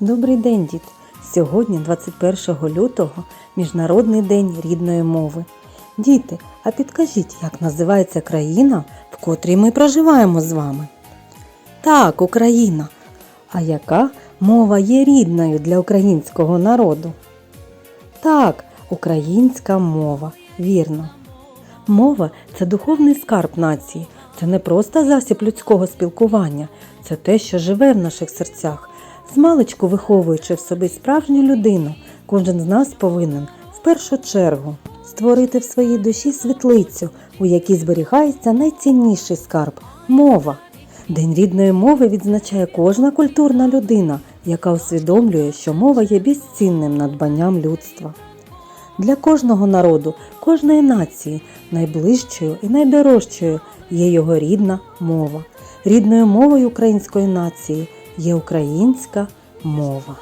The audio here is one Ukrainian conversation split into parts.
Добрий день, діти! Сьогодні, 21 лютого, Міжнародний день рідної мови. Діти, а підкажіть, як називається країна, в котрій ми проживаємо з вами? Так, Україна. А яка мова є рідною для українського народу? Так, українська мова, вірно. Мова це духовний скарб нації. Це не просто засіб людського спілкування, це те, що живе в наших серцях. Змалечку виховуючи в собі справжню людину, кожен з нас повинен в першу чергу створити в своїй душі світлицю, у якій зберігається найцінніший скарб мова. День рідної мови відзначає кожна культурна людина, яка усвідомлює, що мова є безцінним надбанням людства. Для кожного народу, кожної нації найближчою і найдорожчою є його рідна мова. Рідною мовою української нації є українська мова.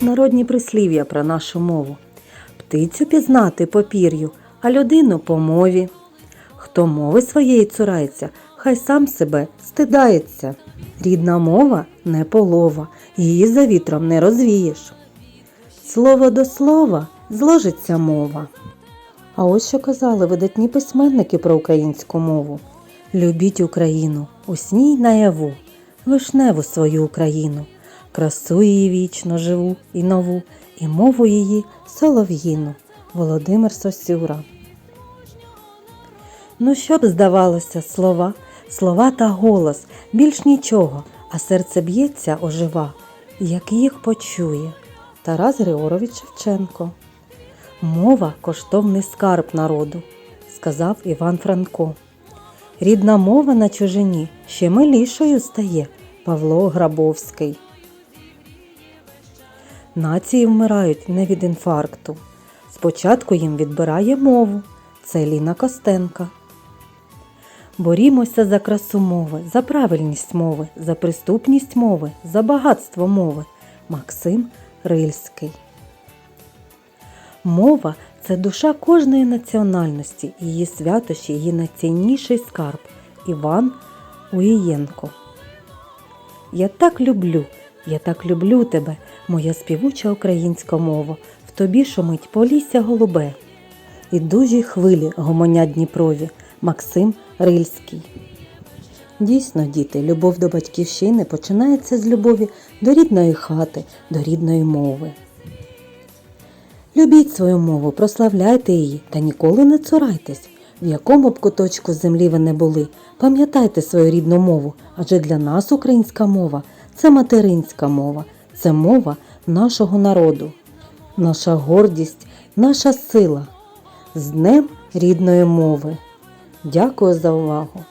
Народні прислів'я про нашу мову. Птицю пізнати по пір'ю, а людину по мові. Хто мови своєї цурається, хай сам себе стидається. Рідна мова не полова, її за вітром не розвієш. Слово до слова зложиться мова. А ось що казали видатні письменники про українську мову. Любіть Україну, усній наяву, вишневу свою Україну, красу її вічно живу і нову, і мову її солов'їну. Володимир Сосюра. Ну, що б здавалося, слова, слова та голос, більш нічого, а серце б'ється ожива, як їх почує. Тарас Григорович Шевченко. Мова коштовний скарб народу, сказав Іван Франко. Рідна мова на чужині ще милішою стає Павло Грабовський. Нації вмирають не від інфаркту. Спочатку їм відбирає мову. Це Ліна Костенка. Борімося за красу мови, за правильність мови, за приступність мови, за багатство мови. Максим Рильський. Мова це душа кожної національності, її святощі, її найцінніший скарб. Іван Уїєнко. Я так люблю, я так люблю тебе, моя співуча українська мова, в тобі шумить полісся голубе. І дужі хвилі гомонять Дніпрові Максим Рильський. Дійсно, діти, любов до батьківщини починається з любові до рідної хати, до рідної мови. Любіть свою мову, прославляйте її та ніколи не цурайтесь. В якому б куточку землі ви не були, пам'ятайте свою рідну мову, адже для нас українська мова це материнська мова, це мова нашого народу, наша гордість, наша сила. З Днем рідної мови. Дякую за увагу!